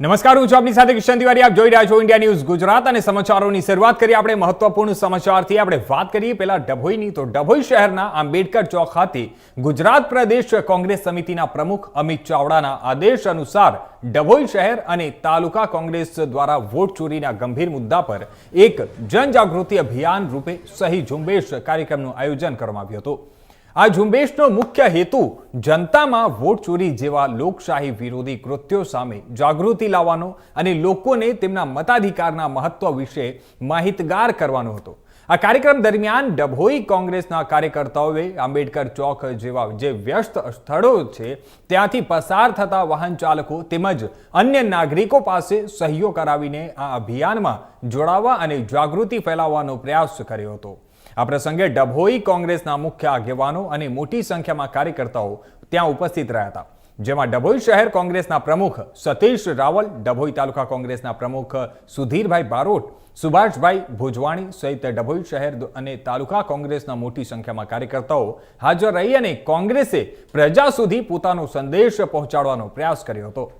નમસ્કાર, હું છું આપની સાથે કિશન તિવારી. આપ જોઈ રહ્યા છો ઇન્ડિયા ન્યૂઝ ગુજરાત અને સમાચારોની શરૂઆત કરીએ આપણે મહત્વપૂર્ણ સમાચારથી. આપણે વાત કરીએ પહેલા ડભોઈની. તો ડભોઈ શહેરના આંબેડકર ચોક ખાતે ગુજરાત પ્રદેશ કોંગ્રેસ સમિતિના પ્રમુખ અમિત ચાવડાના આદેશ અનુસાર ડભોઈ શહેર અને તાલુકા કોંગ્રેસ દ્વારા વોટ ચોરીના ગંભીર મુદ્દા પર એક જનજાગૃતિ અભિયાન રૂપે સહી ઝુંબેશ કાર્યક્રમનું આયોજન કરવામાં આવ્યું હતું. આ ઝુંબેશનો મુખ્ય હેતુ જનતામાં વોટ ચોરી જેવા લોકશાહી વિરોધી કૃત્યો સામે જાગૃતિ લાવવાનો અને લોકોને તેમના મતાધિકારના મહત્વ વિશે માહિતગાર કરવાનો હતો. આ કાર્યક્રમ દરમિયાન ડભોઈ કોંગ્રેસના કાર્યકર્તાઓએ આંબેડકર ચોક જેવા જે વ્યસ્ત સ્થળો છે, ત્યાંથી પસાર થતા વાહન ચાલકો તેમજ અન્ય નાગરિકો પાસે સહયોગ કરાવીને આ અભિયાનમાં જોડાવા અને જાગૃતિ ફેલાવવાનો પ્રયાસ કર્યો હતો. આ પ્રસંગે ડભોઈ કોંગ્રેસના મુખ્ય આગેવાનો અને મોટી સંખ્યામાં કાર્યકર્તાઓ ત્યાં ઉપસ્થિત રહ્યા હતા. જેમાં ડભોઈ શહેર કોંગ્રેસના પ્રમુખ સતીશ રાવલ, ડભોઈ તાલુકા કોંગ્રેસના પ્રમુખ સુધીરભાઈ બારોટ, સુભાષભાઈ ભુજવાણી સહિત ડભોઈ શહેર અને તાલુકા કોંગ્રેસના મોટી સંખ્યામાં કાર્યકર્તાઓ હાજર રહી અને કોંગ્રેસે પ્રજા સુધી પોતાનો સંદેશ પહોંચાડવાનો પ્રયાસ કર્યો હતો.